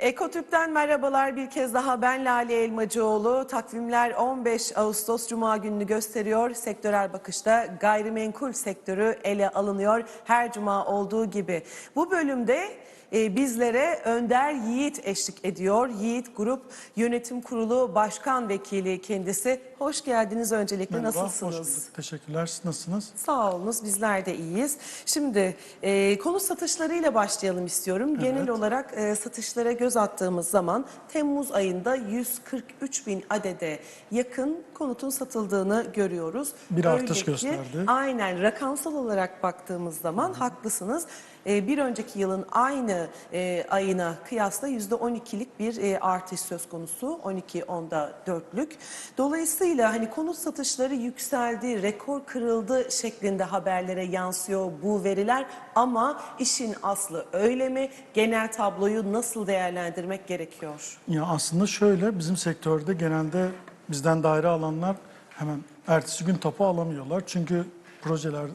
Ekotürk'ten merhabalar bir kez daha ben Lale Elmacıoğlu. Takvimler 15 Ağustos Cuma gününü gösteriyor. Sektörel bakışta gayrimenkul sektörü ele alınıyor her cuma olduğu gibi. Bu bölümde e, bizlere Önder Yiğit eşlik ediyor. Yiğit Grup Yönetim Kurulu Başkan Vekili kendisi. Hoş geldiniz öncelikle Merhaba, nasılsınız? hoş bulduk. Teşekkürler. Nasılsınız? Sağ olunuz bizler de iyiyiz. Şimdi e, konu satışlarıyla başlayalım istiyorum. Genel olarak e, satışlara göz attığımız zaman Temmuz ayında 143 bin adede yakın konutun satıldığını görüyoruz. Bir Öyle artış gösterdi. Aynen rakamsal olarak baktığımız zaman haklısınız. E, bir önceki yılın aynı e, ayına kıyasla %12'lik bir e, artış söz konusu. 12 onda dörtlük. Dolayısıyla hani konut satışları yükseldi, rekor kırıldı şeklinde haberlere yansıyor bu veriler. Ama işin aslı öyle mi? Genel tabloyu nasıl değerlendirmek gerekiyor? Ya aslında şöyle bizim sektörde genelde bizden daire alanlar hemen ertesi gün tapu alamıyorlar. Çünkü projeler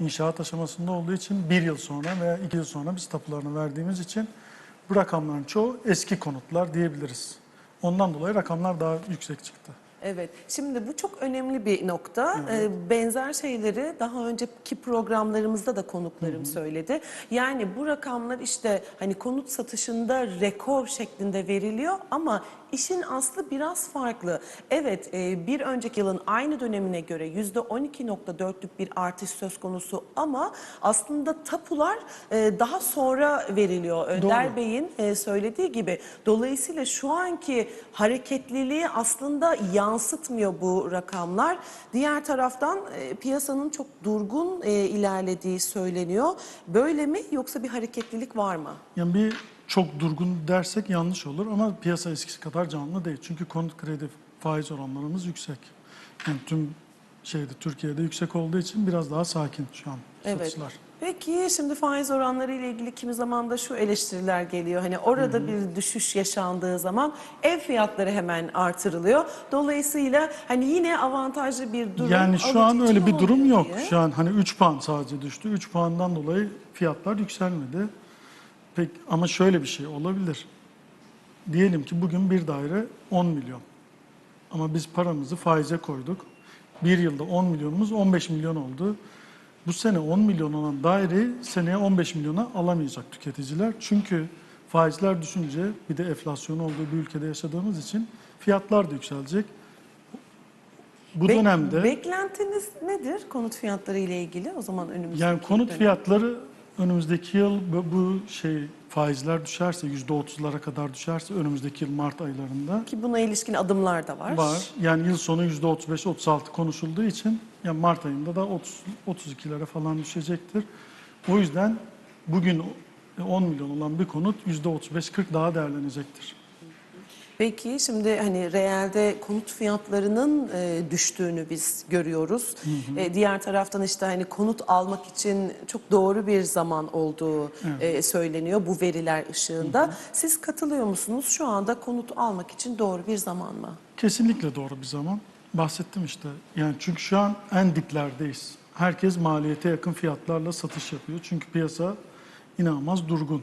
inşaat aşamasında olduğu için bir yıl sonra veya iki yıl sonra biz tapularını verdiğimiz için bu rakamların çoğu eski konutlar diyebiliriz. Ondan dolayı rakamlar daha yüksek çıktı. Evet, şimdi bu çok önemli bir nokta. Ee, benzer şeyleri daha önceki programlarımızda da konuklarım söyledi. Yani bu rakamlar işte hani konut satışında rekor şeklinde veriliyor ama işin aslı biraz farklı. Evet, e, bir önceki yılın aynı dönemine göre yüzde 12.4'lük bir artış söz konusu ama aslında tapular e, daha sonra veriliyor. Önder. Bey'in e, söylediği gibi. Dolayısıyla şu anki hareketliliği aslında yansıtmıyor bu rakamlar. Diğer taraftan e, piyasanın çok durgun e, ilerlediği söyleniyor. Böyle mi yoksa bir hareketlilik var mı? Yani bir çok durgun dersek yanlış olur ama piyasa eskisi kadar canlı değil. Çünkü konut kredi faiz oranlarımız yüksek. Yani tüm şeyde Türkiye'de yüksek olduğu için biraz daha sakin şu an Evet. satışlar. Peki şimdi faiz oranları ile ilgili kimi zaman da şu eleştiriler geliyor. Hani orada bir düşüş yaşandığı zaman ev fiyatları hemen artırılıyor. Dolayısıyla hani yine avantajlı bir durum Yani şu an öyle bir durum olmuyor yok. diye. Şu an hani 3 puan sadece düştü. 3 puandan dolayı fiyatlar yükselmedi. Pek ama şöyle bir şey olabilir. Diyelim ki bugün bir daire 10 milyon. Ama biz paramızı faize koyduk. Bir yılda 10 milyonumuz 15 milyon oldu. Bu sene 10 milyon olan daireyi seneye 15 milyona alamayacak tüketiciler. Çünkü faizler düşünce bir de enflasyon olduğu bir ülkede yaşadığımız için fiyatlar da yükselecek. Bu Be- dönemde Beklentiniz nedir konut fiyatları ile ilgili o zaman önümüzdeki yani konut dönem? fiyatları önümüzdeki yıl bu, şey faizler düşerse yüzde otuzlara kadar düşerse önümüzdeki yıl Mart aylarında Ki buna ilişkin adımlar da var. var. Yani yıl sonu yüzde 35-36 konuşulduğu için yani Mart ayında da 30 32'lere falan düşecektir. O yüzden bugün 10 milyon olan bir konut yüzde 35-40 daha değerlenecektir. Peki şimdi hani reelde konut fiyatlarının e, düştüğünü biz görüyoruz. E, diğer taraftan işte hani konut almak için çok doğru bir zaman olduğu e, söyleniyor bu veriler ışığında. Siz katılıyor musunuz? Şu anda konut almak için doğru bir zaman mı? Kesinlikle doğru bir zaman. Bahsettim işte. Yani çünkü şu an en diplerdeyiz. Herkes maliyete yakın fiyatlarla satış yapıyor. Çünkü piyasa inanılmaz durgun.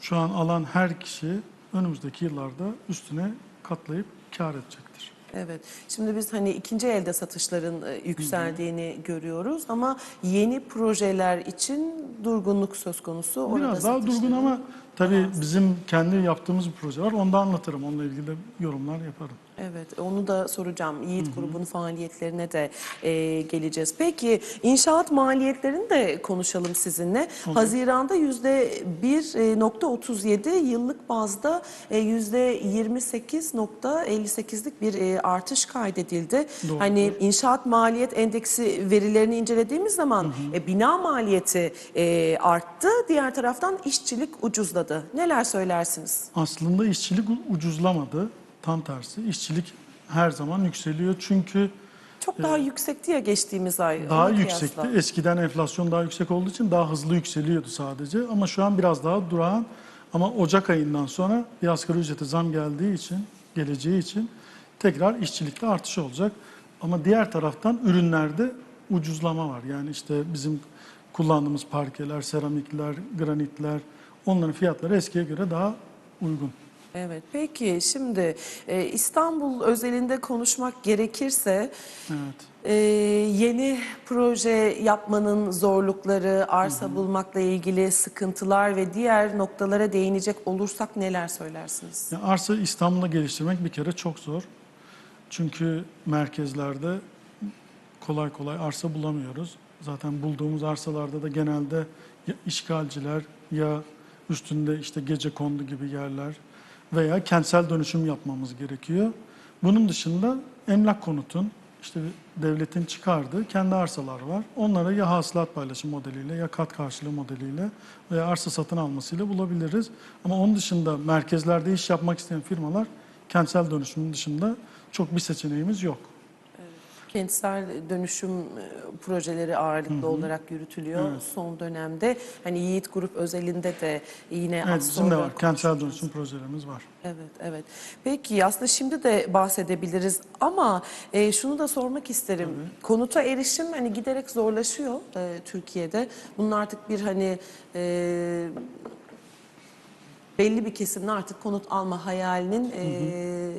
Şu an alan her kişi önümüzdeki yıllarda üstüne katlayıp kar edecektir. Evet. Şimdi biz hani ikinci elde satışların yükseldiğini görüyoruz ama yeni projeler için durgunluk söz konusu. Orada Biraz daha durgun ama tabii bizim kendi yaptığımız bir proje var. Onu da anlatırım. Onunla ilgili de yorumlar yaparım. Evet, onu da soracağım. Yiğit grubunun faaliyetlerine de e, geleceğiz. Peki, inşaat maliyetlerini de konuşalım sizinle. Haziran'da yüzde 1.37, yıllık bazda e, yüzde 28.58'lik bir e, artış kaydedildi. Doğru. Hani inşaat maliyet endeksi verilerini incelediğimiz zaman e, bina maliyeti e, arttı. Diğer taraftan işçilik ucuzladı. Neler söylersiniz? Aslında işçilik ucuzlamadı. Tam tersi. İşçilik her zaman yükseliyor. Çünkü Çok daha yüksekti ya geçtiğimiz ay. Daha yüksekti. kıyasla. Eskiden enflasyon daha yüksek olduğu için daha hızlı yükseliyordu sadece. Ama şu an biraz daha durağan. Ama Ocak ayından sonra bir asgari ücrete zam geldiği için, geleceği için tekrar işçilikte artış olacak. Ama diğer taraftan ürünlerde ucuzlama var. Yani işte bizim kullandığımız parkeler, seramikler, granitler onların fiyatları eskiye göre daha uygun. Evet peki şimdi e, İstanbul özelinde konuşmak gerekirse Evet. e, yeni proje yapmanın zorlukları, arsa bulmakla ilgili sıkıntılar ve diğer noktalara değinecek olursak neler söylersiniz? Ya arsa İstanbul'da geliştirmek bir kere çok zor. Çünkü merkezlerde kolay kolay arsa bulamıyoruz. Zaten bulduğumuz arsalarda da genelde ya işgalciler ya üstünde işte gece kondu gibi yerler veya kentsel dönüşüm yapmamız gerekiyor. Bunun dışında emlak konutun işte devletin çıkardığı kendi arsalar var. Onlara ya hasılat paylaşım modeliyle ya kat karşılığı modeliyle veya arsa satın almasıyla bulabiliriz. Ama onun dışında merkezlerde iş yapmak isteyen firmalar kentsel dönüşümün dışında çok bir seçeneğimiz yok. Kentsel dönüşüm e, projeleri ağırlıklı olarak yürütülüyor son dönemde. Hani Yiğit Grup özelinde de yine Evet, az bizim de var. Kentsel dönüşüm projelerimiz var. Evet, evet. Peki aslında şimdi de bahsedebiliriz ama e, şunu da sormak isterim. Konuta erişim hani giderek zorlaşıyor e, Türkiye'de. Bunun artık bir hani e, belli bir kesimin artık konut alma hayalinin e,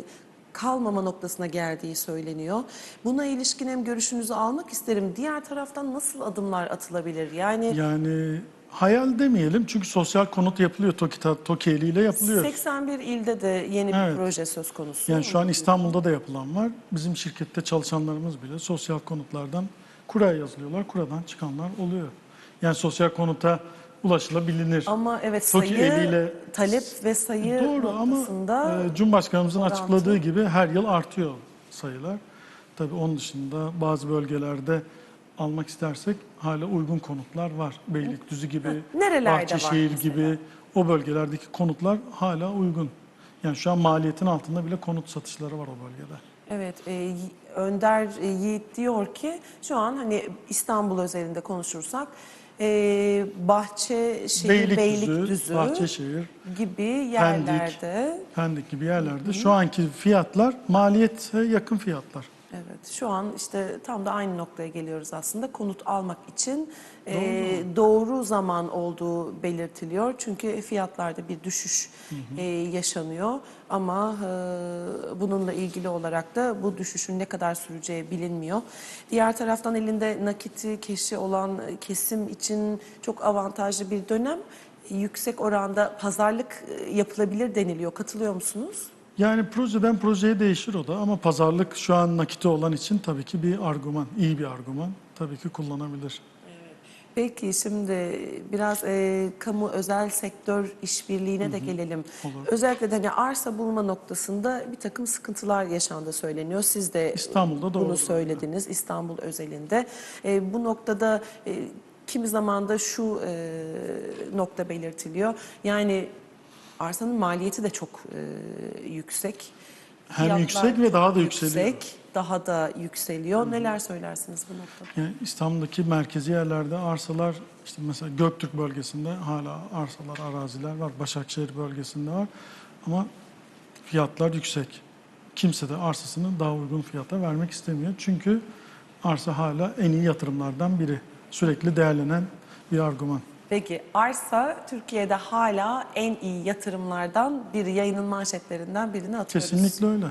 kalmama noktasına geldiği söyleniyor. Buna ilişkin hem görüşünüzü almak isterim. Diğer taraftan nasıl adımlar atılabilir? Yani Yani hayal demeyelim çünkü sosyal konut yapılıyor. TOKİ, TOKİ eliyle yapılıyor. 81 ilde de yeni bir Evet. proje söz konusu. Yani şu an İstanbul'da da yapılan var. Bizim şirkette çalışanlarımız bile sosyal konutlardan kuraya yazılıyorlar. Kuradan çıkanlar oluyor. Yani sosyal konuta ulaşılabilir. Ama evet TOKİ sayı, eliyle- talep ve sayı Doğru ama e, Cumhurbaşkanımızın orantı. açıkladığı gibi her yıl artıyor sayılar. Tabii onun dışında bazı bölgelerde almak istersek hala uygun konutlar var. Beylikdüzü gibi, Nerelerde Bahçeşehir gibi o bölgelerdeki konutlar hala uygun. Yani şu an maliyetin altında bile konut satışları var o bölgede. evet e, Önder e, Yiğit diyor ki şu an hani İstanbul özelinde konuşursak e, Bahçeşehir, Beylikdüzü, Beylikdüzü Bahçeşehir, gibi yerlerde. Pendik gibi yerlerde. Şu anki fiyatlar maliyete yakın fiyatlar. Evet, şu an işte tam da aynı noktaya geliyoruz aslında. Konut almak için e, doğru zaman olduğu belirtiliyor. Çünkü fiyatlarda bir düşüş e, yaşanıyor. Ama e, bununla ilgili olarak da bu düşüşün ne kadar süreceği bilinmiyor. Diğer taraftan elinde nakiti, keşi olan kesim için çok avantajlı bir dönem. Yüksek oranda pazarlık e, yapılabilir deniliyor. Katılıyor musunuz? Yani projeden projeye değişir o da ama pazarlık şu an nakiti olan için tabii ki bir argüman, iyi bir argüman tabii ki kullanabilir. Peki şimdi biraz e, kamu özel sektör işbirliğine de gelelim. Olur. Özellikle de hani arsa bulma noktasında bir takım sıkıntılar yaşandığı söyleniyor. Siz de İstanbul'da bunu doğrudur. söylediniz İstanbul özelinde. E, bu noktada e, kimi zaman da şu e, nokta belirtiliyor. Yani arsanın maliyeti de çok e, yüksek. Hem Fiyatlar yüksek ve daha da yükseliyor. yüksek, daha da yükseliyor. Neler söylersiniz bu noktada? Yani İstanbul'daki merkezi yerlerde arsalar işte mesela Göktürk bölgesinde hala arsalar, araziler var. Başakşehir bölgesinde var ama fiyatlar yüksek. Kimse de arsasını daha uygun fiyata vermek istemiyor. Çünkü arsa hala en iyi yatırımlardan biri. Sürekli değerlenen bir argüman. Peki arsa Türkiye'de hala en iyi yatırımlardan biri, yayının manşetlerinden birini atıyoruz. Kesinlikle öyle.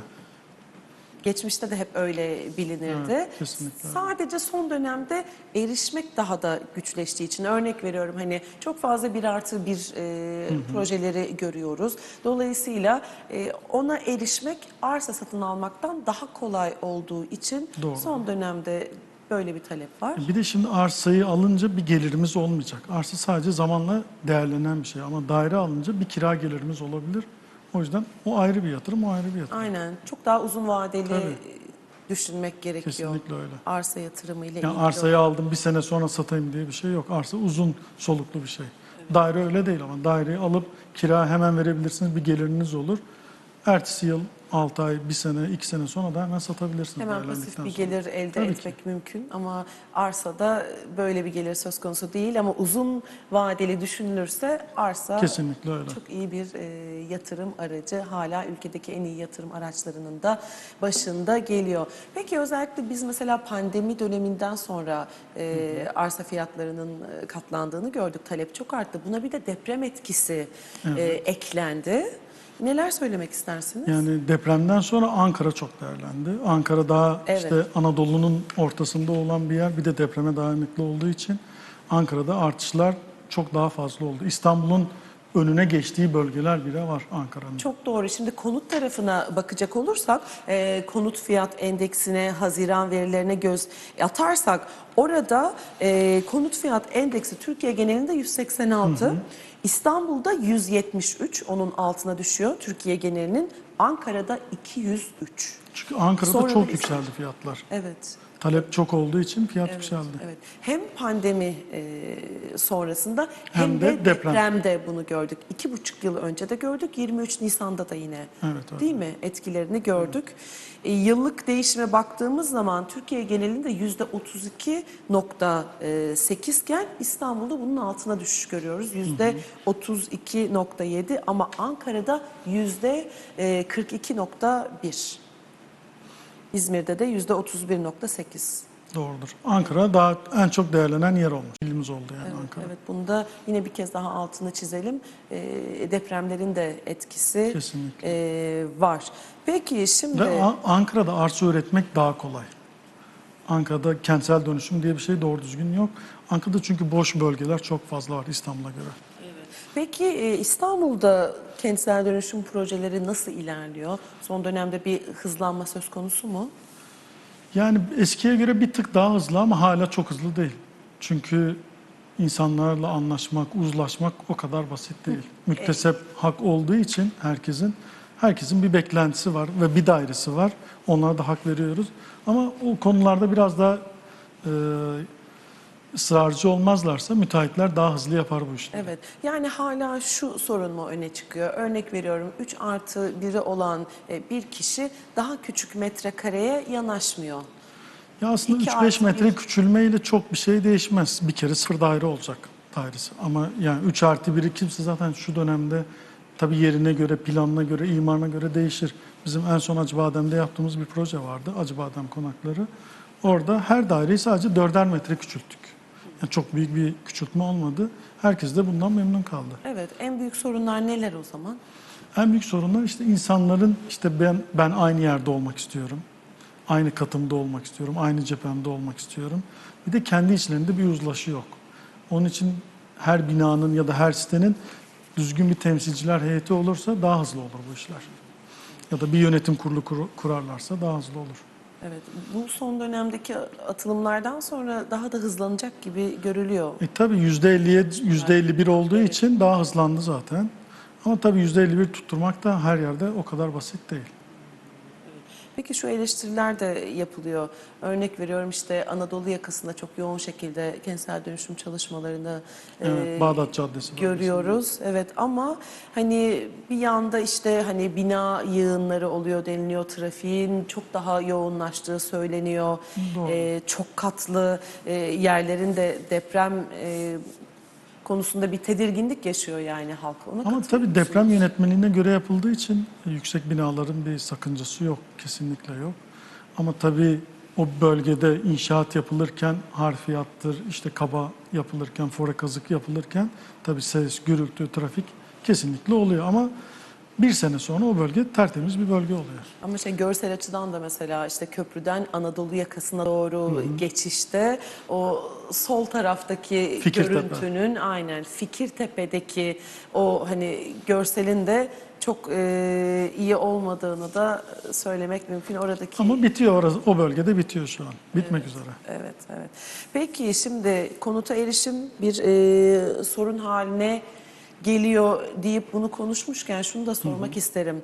Geçmişte de hep öyle bilinirdi. Evet, kesinlikle. Sadece son dönemde erişmek daha da güçleştiği için örnek veriyorum hani çok fazla bir artı bir e, projeleri görüyoruz. Dolayısıyla e, ona erişmek arsa satın almaktan daha kolay olduğu için Doğru. son dönemde böyle bir talep var. Bir de şimdi arsayı alınca bir gelirimiz olmayacak. Arsa sadece zamanla değerlenen bir şey ama daire alınca bir kira gelirimiz olabilir. O yüzden o ayrı bir yatırım, o ayrı bir yatırım. Aynen. Çok daha uzun vadeli Tabii. düşünmek gerekiyor. Kesinlikle öyle. Arsa yatırımıyla Yani ilgili. arsayı aldım bir sene sonra satayım diye bir şey yok. Arsa uzun soluklu bir şey. Daire öyle değil ama daireyi alıp kira hemen verebilirsiniz bir geliriniz olur. Ertesi yıl 6 ay, 1 sene, 2 sene sonra da hemen satabilirsiniz. Hemen pasif bir sonra. gelir elde Tabii etmek mümkün ama arsada böyle bir gelir söz konusu değil ama uzun vadeli düşünülürse arsa Kesinlikle öyle. çok iyi bir e, yatırım aracı. Hala ülkedeki en iyi yatırım araçlarının da başında geliyor. Peki özellikle biz mesela pandemi döneminden sonra e, arsa fiyatlarının e, katlandığını gördük. Talep çok arttı. Buna bir de deprem etkisi e, eklendi. Neler söylemek istersiniz? Yani depremden sonra Ankara çok değerlendi. Ankara daha Evet. işte Anadolu'nun ortasında olan bir yer. Bir de depreme dayanıklı olduğu için Ankara'da artışlar çok daha fazla oldu. İstanbul'un önüne geçtiği bölgeler bile var Ankara'nın. Çok doğru. Şimdi konut tarafına bakacak olursak, e, konut fiyat endeksine, Haziran verilerine göz atarsak, orada e, konut fiyat endeksi Türkiye genelinde 186, İstanbul'da 173, onun altına düşüyor Türkiye genelinin, Ankara'da 203. Çünkü Ankara'da Sonra çok yükseldi fiyatlar. Evet. Talep çok olduğu için fiyat Evet, yükseldi. evet. Hem pandemi e, sonrasında hem, Hem de, de deprem. depremde bunu gördük. İki buçuk yıl önce de gördük. 23 Nisan'da da yine Evet, evet. değil mi etkilerini gördük. E, yıllık değişime baktığımız zaman Türkiye genelinde yüzde 32.8 iken İstanbul'da bunun altına düşüş görüyoruz. Yüzde 32.7 ama Ankara'da yüzde e, 42.1. İzmir'de de yüzde 31.8. Doğrudur. Ankara daha en çok değerlenen yer olmuş. Bilimiz oldu yani Ankara. Evet, bunda yine bir kez daha altını çizelim. Ee, depremlerin de etkisi Kesinlikle. e, var. Peki şimdi Ve Ankara'da arsa üretmek daha kolay. Ankara'da kentsel dönüşüm diye bir şey doğru düzgün yok. Ankara'da çünkü boş bölgeler çok fazla var İstanbul'a göre. peki e, İstanbul'da kentsel dönüşüm projeleri nasıl ilerliyor? Son dönemde bir hızlanma söz konusu mu? Yani eskiye göre bir tık daha hızlı ama hala çok hızlı değil. Çünkü insanlarla anlaşmak, uzlaşmak o kadar basit değil. Müktesep hak olduğu için herkesin herkesin bir beklentisi var ve bir dairesi var. Onlara da hak veriyoruz. Ama o konularda biraz daha e, ısrarcı olmazlarsa müteahhitler daha hızlı yapar bu işleri. Evet. Yani hala şu sorun mu öne çıkıyor? Örnek veriyorum 3 artı 1'i olan e, bir kişi daha küçük metrekareye yanaşmıyor. Ya aslında İki 3-5 artı metre bir. küçülmeyle çok bir şey değişmez. Bir kere sıfır daire olacak dairesi. Ama yani 3 artı 1'i kimse zaten şu dönemde tabii yerine göre, planına göre, imarına göre değişir. Bizim en son Acıbadem'de yaptığımız bir proje vardı. Acıbadem konakları. Orada her daireyi sadece 4'er metre küçülttük. Yani çok büyük bir küçültme olmadı. Herkes de bundan memnun kaldı. Evet. En büyük sorunlar neler o zaman? En büyük sorunlar işte insanların işte ben ben aynı yerde olmak istiyorum. Aynı katımda olmak istiyorum. Aynı cephemde olmak istiyorum. Bir de kendi içlerinde bir uzlaşı yok. Onun için her binanın ya da her sitenin düzgün bir temsilciler heyeti olursa daha hızlı olur bu işler. Ya da bir yönetim kurulu kur- kurarlarsa daha hızlı olur. Evet, bu son dönemdeki atılımlardan sonra daha da hızlanacak gibi görülüyor. E tabii %50'ye %51 olduğu için daha hızlandı zaten. Ama tabii %51 tutturmak da her yerde o kadar basit değil. Peki şu eleştiriler de yapılıyor. Örnek veriyorum işte Anadolu yakasında çok yoğun şekilde kentsel dönüşüm çalışmalarını Evet, e, Bağdat Caddesi. görüyoruz. Evet ama hani bir yanda işte hani bina yığınları oluyor deniliyor. Trafiğin çok daha yoğunlaştığı söyleniyor. Doğru. E, çok katlı e, yerlerin de deprem e, konusunda bir tedirginlik yaşıyor yani halk. Ona Ama tabii deprem yönetmeliğine göre yapıldığı için yüksek binaların bir sakıncası yok, kesinlikle yok. Ama tabii o bölgede inşaat yapılırken harfiyattır, işte kaba yapılırken, fore kazık yapılırken tabii ses, gürültü, trafik kesinlikle oluyor. Ama bir sene sonra o bölge tertemiz bir bölge oluyor. Ama şey görsel açıdan da mesela işte köprüden Anadolu yakasına doğru geçişte o sol taraftaki Fikirtepe. görüntünün aynen Fikirtepe'deki o hani görselin de çok e, iyi olmadığını da söylemek mümkün oradaki. Ama bitiyor orası, o bölgede bitiyor şu an. Bitmek üzere. Evet, evet. Peki şimdi konuta erişim bir e, sorun haline geliyor deyip bunu konuşmuşken şunu da sormak isterim.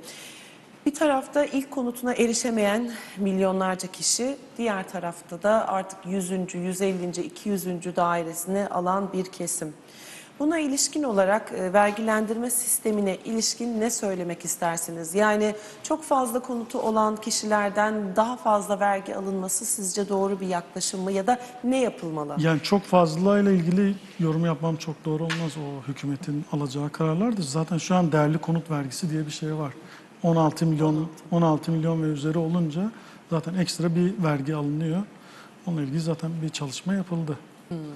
Bir tarafta ilk konutuna erişemeyen milyonlarca kişi, diğer tarafta da artık 100. 150. 200. dairesini alan bir kesim. Buna ilişkin olarak e, vergilendirme sistemine ilişkin ne söylemek istersiniz? Yani çok fazla konutu olan kişilerden daha fazla vergi alınması sizce doğru bir yaklaşım mı ya da ne yapılmalı? Yani çok fazlayla ilgili yorum yapmam çok doğru olmaz o hükümetin alacağı kararlardır. Zaten şu an değerli konut vergisi diye bir şey var. 16 milyon 16 milyon ve üzeri olunca zaten ekstra bir vergi alınıyor. Onunla ilgili zaten bir çalışma yapıldı.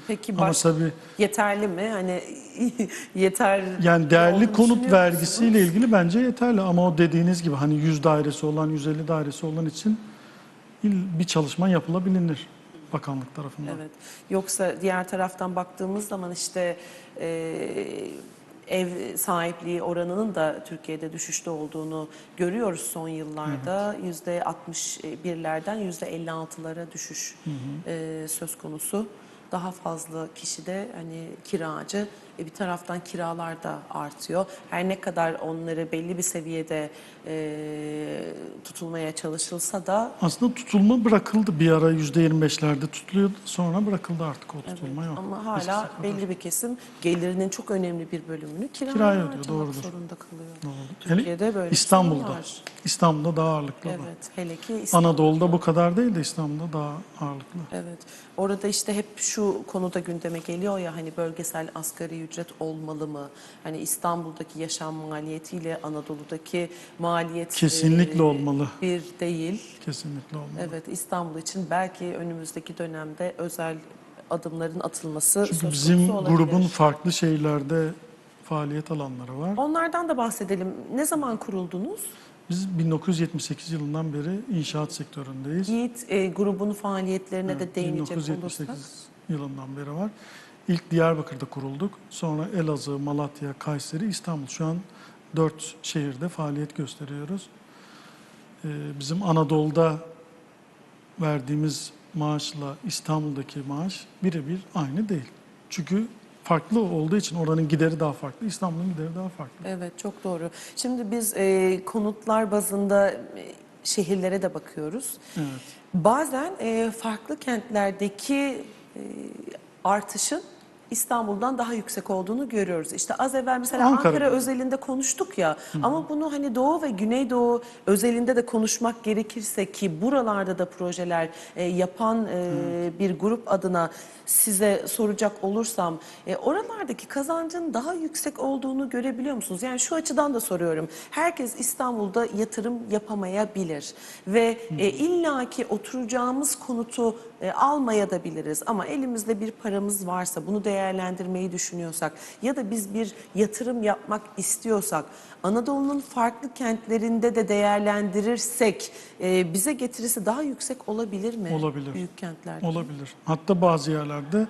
Peki Ama baş, tabii yeterli mi? Hani yeter yani değerli konut vergisiyle ilgili bence yeterli. Ama o dediğiniz gibi hani 100 dairesi olan, 150 dairesi olan için il- bir çalışma yapılabilir bakanlık tarafından. Evet. Yoksa diğer taraftan baktığımız zaman işte e, ev sahipliği oranının da Türkiye'de düşüşte olduğunu görüyoruz son yıllarda. Yüzde 61'lerden yüzde 56'lara düşüş e, söz konusu. Daha fazla kişi de hani kiracı. E, bir taraftan kiralar da artıyor. Her ne kadar onları belli bir seviyede e, tutulmaya çalışılsa da Aslında tutulma bırakıldı. Bir ara %25'lerde tutuluyordu. Sonra bırakıldı artık o tutulma yok. Ama Eskisi hala kadar. belli bir kesim gelirinin çok önemli bir bölümünü kiraya, Kiraya ödüyor, harcamak doğrudur. zorunda kalıyor. Doğru. Türkiye'de böyle bir İstanbul'da. sorun var. İstanbul'da daha ağırlıklı. bu. Evet, hele ki İstanbul. Anadolu'da bu kadar değil de İstanbul'da daha ağırlıklı. Evet. Orada işte hep şu konuda gündeme geliyor ya hani bölgesel asgari ücret olmalı mı? Hani İstanbul'daki yaşam maliyetiyle Anadolu'daki maliyet Kesinlikle e, olmalı. bir değil. Kesinlikle olmalı. Evet İstanbul için belki önümüzdeki dönemde özel adımların atılması Çünkü söz bizim olabilir. grubun farklı şehirlerde faaliyet alanları var. Onlardan da bahsedelim. Ne zaman kuruldunuz? Biz 1978 yılından beri inşaat sektöründeyiz. Yiğit e, grubun faaliyetlerine Evet, de değinecek 1978 olursak. yılından beri var. İlk Diyarbakır'da kurulduk. Sonra Elazığ, Malatya, Kayseri, İstanbul. Şu an dört şehirde faaliyet gösteriyoruz. Ee, bizim Anadolu'da verdiğimiz maaşla İstanbul'daki maaş birebir aynı değil. Çünkü farklı olduğu için oranın gideri daha farklı, İstanbul'un gideri daha farklı. Evet çok doğru. Şimdi biz e, konutlar bazında e, şehirlere de bakıyoruz. Evet. Bazen e, farklı kentlerdeki e, artışın İstanbul'dan daha yüksek olduğunu görüyoruz. İşte az evvel mesela Ankara Ankara, özelinde konuştuk ya ama bunu hani Doğu ve Güneydoğu özelinde de konuşmak gerekirse ki buralarda da projeler e, yapan e, bir grup adına size soracak olursam e, oralardaki kazancın daha yüksek olduğunu görebiliyor musunuz? Yani şu açıdan da soruyorum. Herkes İstanbul'da yatırım yapamayabilir ve e, illaki oturacağımız konutu e, almaya da biliriz ama elimizde bir paramız varsa bunu değerlendirmeyi düşünüyorsak ya da biz bir yatırım yapmak istiyorsak Anadolu'nun farklı kentlerinde de değerlendirirsek e, bize getirisi daha yüksek olabilir mi? Olabilir. Büyük kentlerde. Olabilir. Hatta bazı yerlerde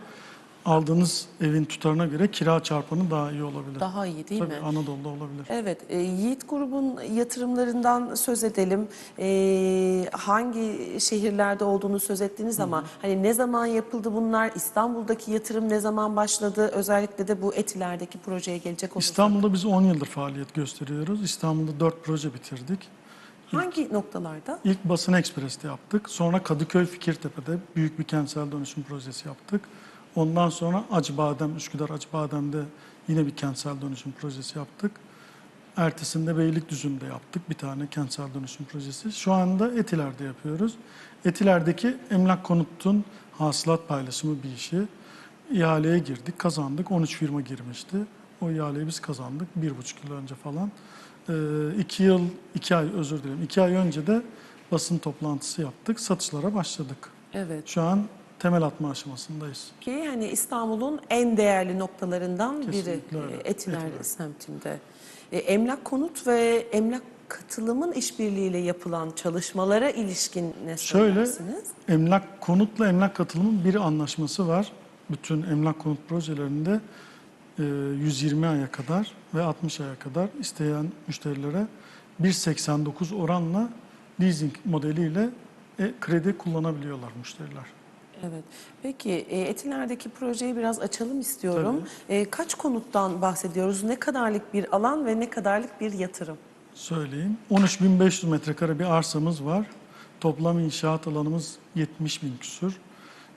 aldığınız evin tutarına göre kira çarpanı daha iyi olabilir. Daha iyi değil Tabii mi? Anadolu'da olabilir. Evet, e, Yiğit grubun yatırımlarından söz edelim. E, hangi şehirlerde olduğunu söz ettiniz ama hani ne zaman yapıldı bunlar? İstanbul'daki yatırım ne zaman başladı? Özellikle de bu Etiler'deki projeye gelecek olursak. İstanbul'da biz 10 yıldır faaliyet gösteriyoruz. İstanbul'da 4 proje bitirdik. Hangi noktalarda? İlk Basın Ekspres'te yaptık. Sonra Kadıköy Fikirtepe'de büyük bir kentsel dönüşüm projesi yaptık. Ondan sonra Acıbadem, Üsküdar Acıbadem'de yine bir kentsel dönüşüm projesi yaptık. Ertesinde Beylikdüzü'nde yaptık bir tane kentsel dönüşüm projesi. Şu anda Etiler'de yapıyoruz. Etiler'deki emlak konutun hasılat paylaşımı bir işi. İhaleye girdik, kazandık. 13 firma girmişti. O ihaleyi biz kazandık bir buçuk yıl önce falan. Ee, iki yıl, iki ay özür dilerim. iki ay önce de basın toplantısı yaptık. Satışlara başladık. Evet. Şu an temel atma aşamasındayız. Ki hani İstanbul'un en değerli noktalarından biri Kesinlikle e, öyle. Etiler, Etiler. semtinde. E, emlak konut ve emlak katılımın işbirliğiyle yapılan çalışmalara ilişkin ne Şöyle, söylersiniz? emlak konutla emlak katılımın bir anlaşması var. Bütün emlak konut projelerinde e, 120 aya kadar ve 60 aya kadar isteyen müşterilere 1.89 oranla leasing modeliyle e, kredi kullanabiliyorlar müşteriler. Evet. Peki e, Etiler'deki projeyi biraz açalım istiyorum. E, kaç konuttan bahsediyoruz? Ne kadarlık bir alan ve ne kadarlık bir yatırım? Söyleyeyim. 13.500 metrekare bir arsamız var. Toplam inşaat alanımız 70 bin küsür.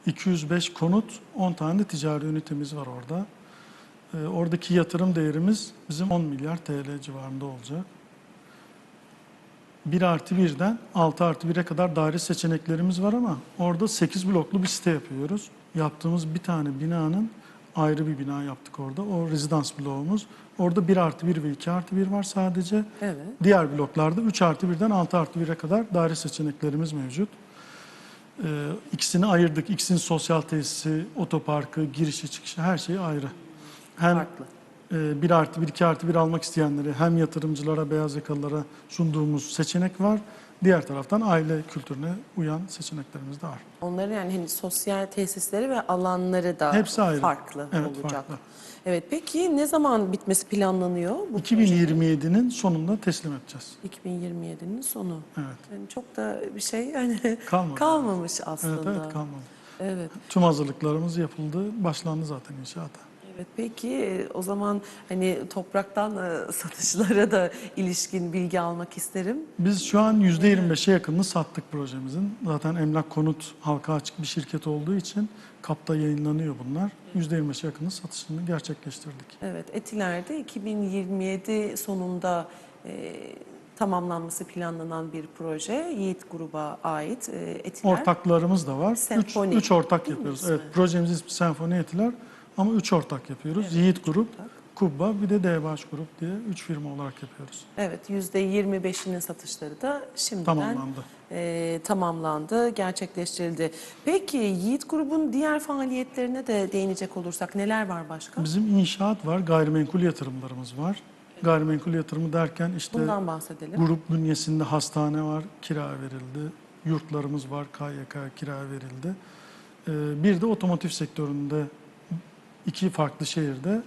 205 konut, 10 tane de ticari ünitemiz var orada. Ee, oradaki yatırım değerimiz bizim 10 milyar TL civarında olacak. 1 artı 1'den 6 artı 1'e kadar daire seçeneklerimiz var ama orada 8 bloklu bir site yapıyoruz. Yaptığımız bir tane binanın ayrı bir bina yaptık orada. O rezidans bloğumuz. Orada 1 artı 1 ve 2 artı 1 var sadece. Evet. Diğer bloklarda 3 artı 1'den 6 artı 1'e kadar daire seçeneklerimiz mevcut. Ee, ikisini ayırdık. İkisinin sosyal tesisi, otoparkı, girişi çıkışı her şey ayrı. Hem Farklı. E, bir artı bir, iki artı bir almak isteyenlere hem yatırımcılara, beyaz yakalılara sunduğumuz seçenek var. Diğer taraftan aile kültürüne uyan seçeneklerimiz de var. Onların yani hani sosyal tesisleri ve alanları da Hepsi ayrı. farklı Evet, olacak. farklı. Evet peki ne zaman bitmesi planlanıyor bu projenin? 2027'nin sonunda teslim edeceğiz. 2027'nin sonu. Evet. Yani çok da bir şey yani Kalmadı. kalmamış Evet, aslında. evet kalmadı. Evet. Tüm hazırlıklarımız yapıldı. Başlandı zaten inşaata. Evet peki e, o zaman hani topraktan e, satışlara da ilişkin bilgi almak isterim. Biz şu an %25'e yakınını sattık projemizin. Zaten Emlak Konut halka açık bir şirket olduğu için kapta yayınlanıyor bunlar. %25'e yakını satışını gerçekleştirdik. Evet Etiler'de 2027 sonunda e, tamamlanması planlanan bir proje. Yiğit Gruba ait e, Etiler. Ortaklarımız da var. Üç, Senfoni, üç ortak değil mi yapıyoruz. ismi? Evet, projemiz ismi Senfoni Etiler ama üç ortak yapıyoruz. Yiğit Grup, Kubba bir de DBH Grup diye üç firma olarak yapıyoruz. Evet %25'inin satışları da şimdiden Tamamlandı. e, tamamlandı, gerçekleştirildi. Peki Yiğit Grubun diğer faaliyetlerine de değinecek olursak neler var başka? Bizim inşaat var, gayrimenkul yatırımlarımız var. Gayrimenkul yatırımı derken işte Bundan bahsedelim. grup bünyesinde hastane var, kira verildi. Yurtlarımız var, KYK kira verildi. Ee, Bir de otomotiv sektöründe iki farklı şehirde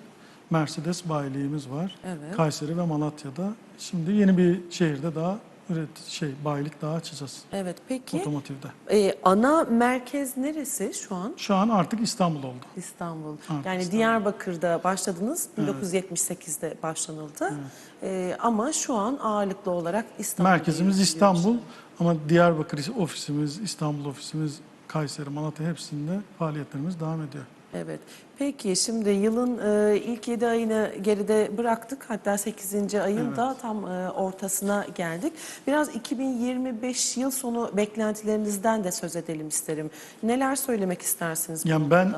Mercedes bayiliğimiz var. Evet. Kayseri ve Malatya'da. Şimdi yeni bir şehirde daha üret şey bayilik daha açacağız Evet peki otomotivde. e, ana merkez neresi şu an? Şu an artık İstanbul oldu. İstanbul. Evet, yani İstanbul. Diyarbakır'da başladınız. 1978'de başlanıldı. E, ama şu an ağırlıklı olarak İstanbul. Merkezimiz İstanbul ama Diyarbakır ofisimiz, İstanbul ofisimiz, Kayseri, Malatya hepsinde faaliyetlerimiz devam ediyor. Evet. Peki şimdi yılın e, ilk 7 ayını geride bıraktık. Hatta 8. ayın da tam e, ortasına geldik. Biraz 2025 yıl sonu beklentilerinizden de söz edelim isterim. Neler söylemek istersiniz? bu Yani ben?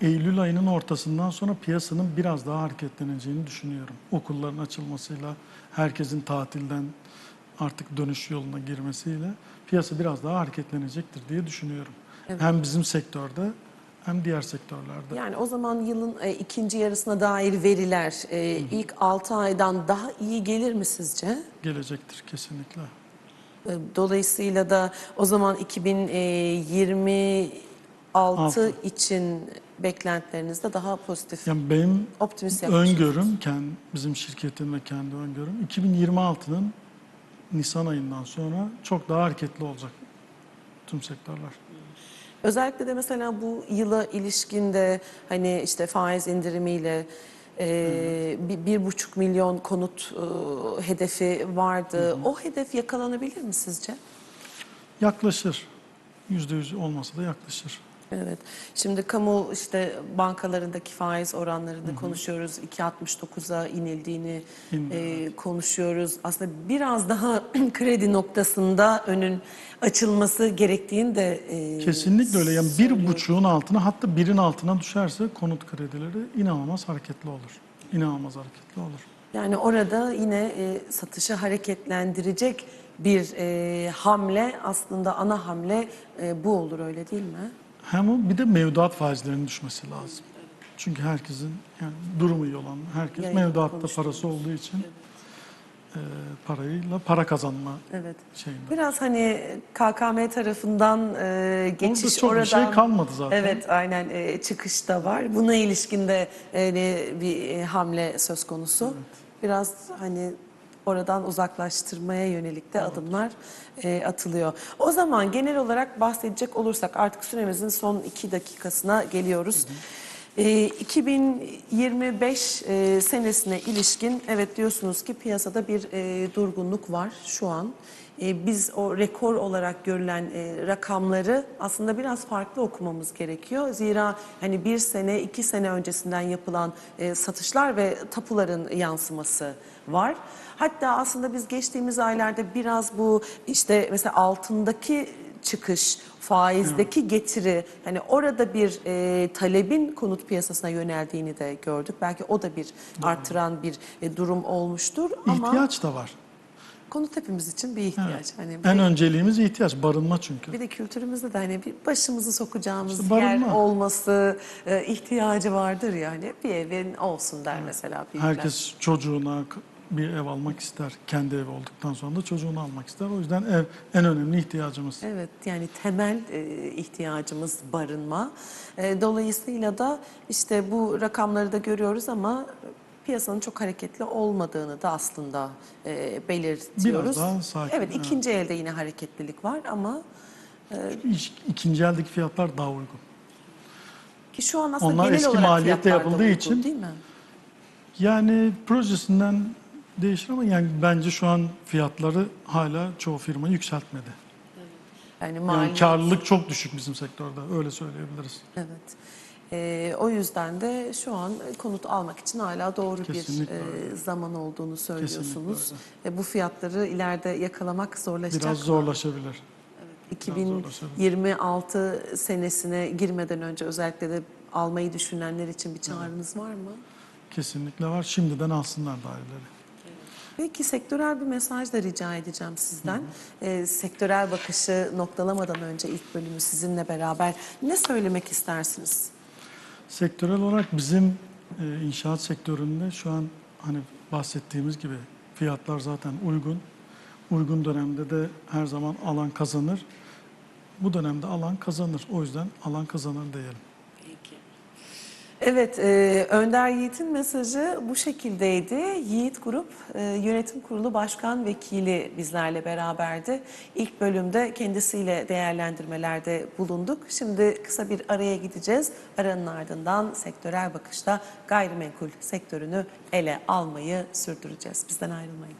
Eylül ayının ortasından sonra piyasanın biraz daha hareketleneceğini düşünüyorum. Okulların açılmasıyla, herkesin tatilden artık dönüş yoluna girmesiyle piyasa biraz daha hareketlenecektir diye düşünüyorum. Hem bizim sektörde hem diğer sektörlerde. Yani o zaman yılın e, ikinci yarısına dair veriler e, ilk 6 aydan daha iyi gelir mi sizce? Gelecektir kesinlikle. E, Dolayısıyla da o zaman 2026 Altı. için beklentileriniz de daha pozitif. Yani benim Optimist öngörüm, kendi, bizim şirketin ve kendi öngörüm 2026'nın Nisan ayından sonra çok daha hareketli olacak tüm sektörler. Özellikle de mesela bu yıla ilişkinde hani işte faiz indirimiyle e, bir, bir buçuk milyon konut e, hedefi vardı. O hedef yakalanabilir mi sizce? Yaklaşır. Yüzde yüz olmasa da yaklaşır. Evet. Şimdi kamu işte bankalarındaki faiz oranlarını konuşuyoruz. 2.69'a inildiğini e, konuşuyoruz. Aslında biraz daha kredi noktasında önün açılması gerektiğini de e, Kesinlikle öyle. Yani bir buçuğun altına hatta birin altına düşerse konut kredileri inanılmaz hareketli olur. İnanılmaz hareketli olur. Yani orada yine e, satışı hareketlendirecek bir e, hamle aslında ana hamle e, bu olur öyle değil mi? Hem o bir de mevduat faizlerinin düşmesi lazım. Çünkü herkesin yani durumu iyi olan herkes Yayında mevduatta parası olduğu için e, parayla para kazanma Evet. şeyinde. Biraz hani KKM tarafından e, geçiş Orada çok oradan bir şey kalmadı zaten. Evet aynen e, çıkış da var. Buna ilişkin de öyle bir e, hamle söz konusu. Biraz hani oradan uzaklaştırmaya yönelik de adımlar e, atılıyor. O zaman genel olarak bahsedecek olursak artık süremizin son iki dakikasına geliyoruz. E, 2025 e, senesine ilişkin evet diyorsunuz ki piyasada bir e, durgunluk var şu an. E, biz o rekor olarak görülen e, rakamları aslında biraz farklı okumamız gerekiyor. Zira hani bir sene, iki sene öncesinden yapılan e, satışlar ve tapuların yansıması var. Hatta aslında biz geçtiğimiz aylarda biraz bu işte mesela altındaki çıkış, faizdeki getiri, hani orada bir e, talebin konut piyasasına yöneldiğini de gördük. Belki o da bir artıran bir e, durum olmuştur ama İhtiyaç da var. Konut hepimiz için bir ihtiyaç. Evet. Hani bir, En önceliğimiz ihtiyaç, barınma çünkü. bir de kültürümüzde de hani bir başımızı sokacağımız İşte yer olması e, ihtiyacı vardır yani. Bir evin olsun der mesela büyükler. Herkes çocuğuna bir ev almak ister. Kendi evi olduktan sonra da çocuğunu almak ister. O yüzden ev en önemli ihtiyacımız. Evet yani temel e, ihtiyacımız barınma. E, dolayısıyla da işte bu rakamları da görüyoruz ama piyasanın çok hareketli olmadığını da aslında e, belirtiyoruz. Biraz daha sakin, Evet evet. ikinci elde yine hareketlilik var ama İş- İkinci eldeki fiyatlar daha uygun. ki şu an aslında Onlar genel eski olarak maliyetle yapıldığı uygun, için- değil mi? Yani projesinden değişir ama yani bence şu an fiyatları hala çoğu firma yükseltmedi. Yani Yani karlılık çok düşük bizim sektörde öyle söyleyebiliriz. Evet. Ee, o yüzden de şu an konut almak için hala doğru Kesinlikle bir e, zaman olduğunu söylüyorsunuz. E, bu fiyatları ileride yakalamak zorlaşacak. Biraz mı? zorlaşabilir. 2026 senesine girmeden önce özellikle de almayı düşünenler için bir çağrınız var mı? Kesinlikle var. Şimdiden alsınlar daireleri. Peki sektörel bir mesaj da rica edeceğim sizden. Ee, sektörel bakışı noktalamadan önce ilk bölümü sizinle beraber ne söylemek istersiniz? Sektörel olarak bizim e, inşaat sektöründe şu an hani bahsettiğimiz gibi fiyatlar zaten uygun. Uygun dönemde de her zaman alan kazanır. Bu dönemde alan kazanır. O yüzden alan kazanır diyelim. Evet, e, Önder Yiğit'in mesajı bu şekildeydi. Yiğit Grup e, Yönetim Kurulu Başkan Vekili bizlerle beraberdi. İlk bölümde kendisiyle değerlendirmelerde bulunduk. Şimdi kısa bir araya gideceğiz. Aranın ardından sektörel bakışta gayrimenkul sektörünü ele almayı sürdüreceğiz. Bizden ayrılmayın.